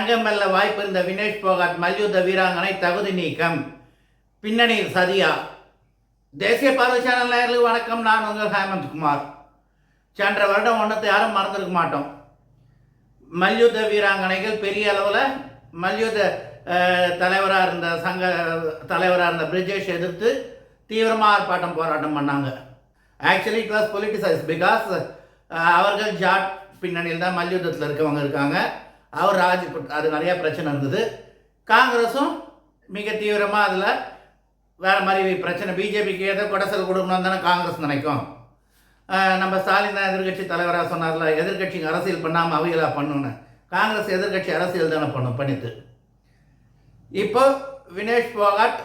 தங்கம் வெல்ல வாய்ப்பு இருந்த வினேஷ் போகாட் மல்யுத்த வீராங்கனை தகுதி நீக்கம். பின்னணியில் சதியா? தேசிய பார்வை சேனல் நேயர்களுக்கு வணக்கம். நான் உங்கள் ஹேமந்த் குமார் சென்ற வருடம் ஒன்றத்தை யாரும் மறந்துருக்க மாட்டோம். மல்யுத்த வீராங்கனைகள் பெரிய அளவில் மல்யுத்த தலைவராக இருந்த சங்க தலைவராக இருந்த பிரிஜேஷ் எதிர்த்து தீவிரமாக ஆர்ப்பாட்டம் போராட்டம் பண்ணாங்க. Actually it was politicise because அவர்கள் ஜாட் பின்னணியில் தான் மல்யுத்தத்தில் இருக்கவங்க இருக்காங்க. அவர் ராஜ் அது நிறையா பிரச்சனை இருந்தது. காங்கிரஸும் மிக தீவிரமாக அதில் வேறு மாதிரி பிரச்சனை. பிஜேபிக்கு ஏதோ கொடசல் கொடுக்கணும் தானே காங்கிரஸ் நினைக்கும். நம்ம ஸ்டாலின் தான் எதிர்கட்சி தலைவராக சொன்னார்ல எதிர்கட்சிங்க அரசியல் பண்ணாமல் அவைகளாக பண்ணணுன்னு காங்கிரஸ் எதிர்கட்சி அரசியல் தானே பண்ணும் பண்ணிட்டு. இப்போ வினேஷ் போகாட்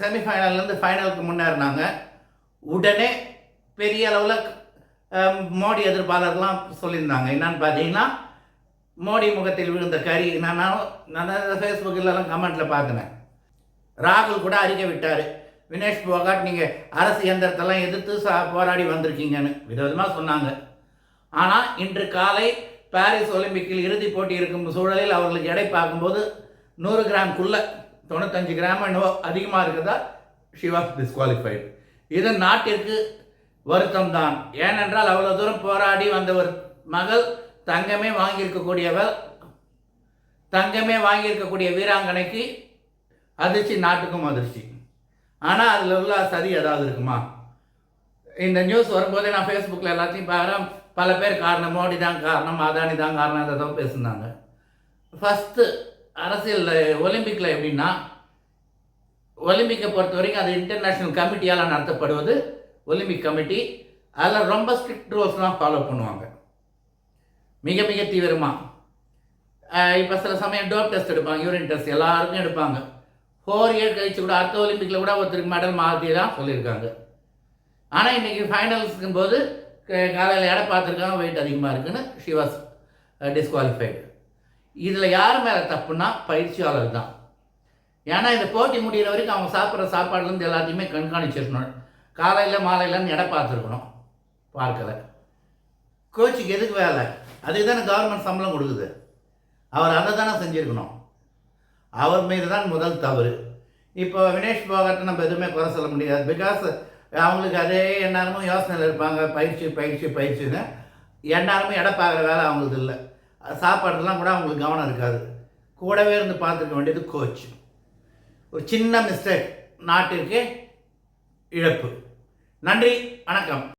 செமிஃபைனல்லேருந்து ஃபைனலுக்கு முன்னேறினாங்க. உடனே பெரிய அளவில் மோடி எதிர்ப்பாளர்லாம் சொல்லியிருந்தாங்க. என்னன்னு பார்த்தீங்கன்னா மோடி முகத்தில் விழுந்த கறி நான் நான் ஃபேஸ்புக்கிலலாம் கமெண்ட்டில் பார்த்தினேன் ராகுல் கூட அறிக்கை விட்டார். வினேஷ் போகாட் நீங்கள் அரசு எந்திரத்தெல்லாம் எதிர்த்து சா போராடி வந்திருக்கீங்கன்னு விதவிதமாக சொன்னாங்க. ஆனால் இன்று காலை பாரிஸ் ஒலிம்பிக்கில் இறுதிப் போட்டி இருக்கும் சூழலில் அவர்களுக்கு எடை பார்க்கும்போது நூறு கிராம்குள்ளே தொண்ணூத்தஞ்சு கிராம் என்னவோ அதிகமாக இருக்குதா ஷி வாஸ் டிஸ்குவாலிஃபைடு இது நாட்டிற்கு வருத்தம்தான். ஏனென்றால் அவ்வளோ தூரம் போராடி வந்த ஒரு மகள் தங்கமே வாங்கியிருக்கக்கூடியவர் தங்கமே வாங்கியிருக்கக்கூடிய வீராங்கனைக்கு அதிர்ச்சி நாட்டுக்கும் அதிர்ச்சி. ஆனால் அதில் உள்ள சரி ஏதாவது இருக்குமா? இந்த நியூஸ் வரும்போதே நான் ஃபேஸ்புக்கில் எல்லாத்தையும் பார்க்குறேன் பல பேர் காரணம் மோடி தான் காரணம் அதானி தான் காரணம் அதை தான் பேசுனாங்க. ஃபஸ்ட்டு அரசியல் ஒலிம்பிக்கில் எப்படின்னா ஒலிம்பிக்கை பொறுத்த வரைக்கும் அது இன்டர்நேஷ்னல் கமிட்டியால் நடத்தப்படுவது ஒலிம்பிக் கமிட்டி அதில் ரொம்ப ஸ்ட்ரிக்ட் ரூல்ஸ்லாம் ஃபாலோ பண்ணுவாங்க. மிக மிக தீவிரமாக இப்போ சில சமயம் டோப் டெஸ்ட் எடுப்பாங்க யூரின் டெஸ்ட் எல்லாருக்கும் எடுப்பாங்க. ஃபோர் இயர் கழிச்சு கூட அடுத்த ஒலிம்பிக்கில் கூட ஒருத்தருக்கு மெடல் மாற்றிலாம் சொல்லியிருக்காங்க. ஆனால் இன்றைக்கி ஃபைனல்ஸுக்கும் போது காலையில் எடை பார்த்துருக்காங்க வெயிட் அதிகமாக இருக்குன்னு ஷி வாஸ் டிஸ்குவாலிஃபைடு இதில் யார் மேலே தப்புன்னா பயிற்சியாளர் தான். ஏன்னா இந்த போட்டி முடிகிற வரைக்கும் அவங்க சாப்பிட்ற சாப்பாடுலேருந்து எல்லாத்தையுமே கண்காணிச்சிருக்கணும். காலையில் மாலையிலன்னு எடை பார்த்துருக்கணும். பார்க்கல. கோச்சுக்கு எதுக்கு வேலை? அதுக்கு தானே கவர்மெண்ட் சம்பளம் கொடுக்குது. அவர் அதை தானே செஞ்சுருக்கணும். அவர் மீது தான் முதல் தவறு. இப்போ வினேஷ் போகத்தை நம்ம எதுவுமே குறை சொல்ல முடியாது. பிகாஸ் அவங்களுக்கு அதே எந்நேரமும் யோசனையில் இருப்பாங்க. பயிற்சி பயிற்சி பயிற்சின்னு எந்நேரமும் இடம் பார்க்குற வேலை அவங்களுக்கு இல்லை. சாப்பாடுலாம் கூட அவங்களுக்கு கவனம் இருக்காது. கூடவே இருந்து பார்த்துருக்க வேண்டியது கோச் ஒரு சின்ன மிஸ்டேக் நாட்டிற்கு இழப்பு. நன்றி வணக்கம்.